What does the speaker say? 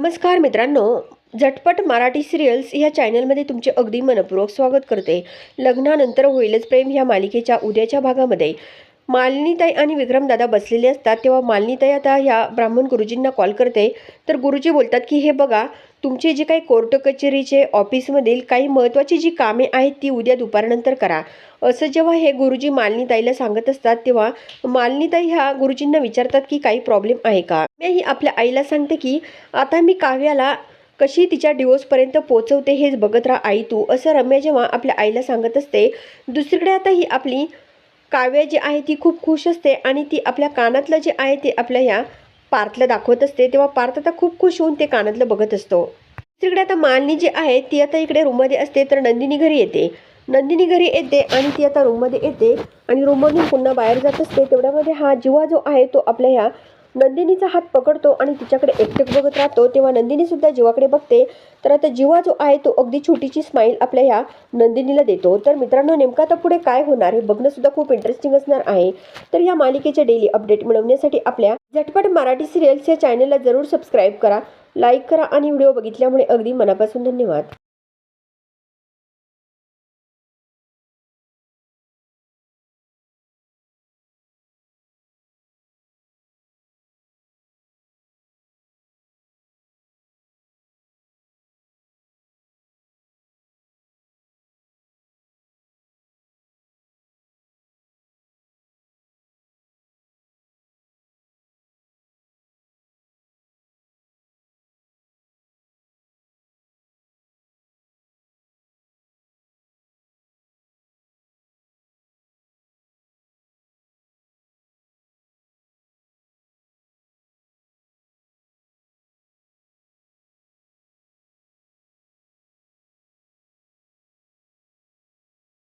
नमस्कार मित्रांनो झटपट मराठी सिरियल्स या चॅनलमध्ये तुमचे अगदी मनपूर्वक स्वागत करते. लग्नानंतर होईलच प्रेम ह्या मालिकेच्या उद्याच्या भागामध्ये. मालिनीताई आणि विक्रमदादा बसलेले असतात तेव्हा मालिनीताई आता ह्या ब्राह्मण गुरुजींना कॉल करते. तर गुरुजी बोलतात की हे बघा तुमचे जे काही कोर्ट कचेरीचे ऑफिसमधील काही महत्त्वाची जी कामे आहेत ती उद्या दुपारनंतर करा. असं जेव्हा हे गुरुजी मालिनीताईला सांगत असतात तेव्हा मालिनीताई ह्या गुरुजींना विचारतात की काही प्रॉब्लेम आहे का? मी आपल्या आईला सांगते की आता मी काव्याला कशी तिच्या डिवोर्सपर्यंत पोचवते हेच बघत राहा आई तू. असं रम्या जेव्हा आपल्या आईला सांगत असते दुसरीकडे आता ही आपली काव्य जी आहे ती खूप खुश असते आणि ती आपल्या कानातलं जे आहे ते आपल्या ह्या पार्थला दाखवत असते तेव्हा पार्थ आता खूप खुश होऊन ते कानातलं बघत असतो. तिकडे आता मालिनी जी आहे ती आता इकडे रूममध्ये असते तर नंदिनी घरी येते. नंदिनी घरी येते आणि ती आता रूममध्ये येते आणि रूममधून पुन्हा बाहेर जात असते. तेवढ्यामध्ये हा जीवा जो आहे तो आपल्या ह्या नंदिनीचा हात पकडतो आणि तिच्याकडे एकटक बघत राहतो. तेव्हा नंदिनी सुद्धा जीवाकडे बघते. तर आता जीवा जो आहे तो अगदी छोटीची स्माईल आपल्या ह्या नंदिनीला देतो. तर मित्रांनो नेमका आता पुढे काय होणार हे बघणं सुद्धा खूप इंटरेस्टिंग असणार आहे. तर या मालिकेचे डेली अपडेट मिळवण्यासाठी आपल्या झटपट मराठी सिरियल्स या चॅनलला जरूर सबस्क्राईब करा लाईक करा आणि व्हिडिओ बघितल्यामुळे अगदी मनापासून धन्यवाद.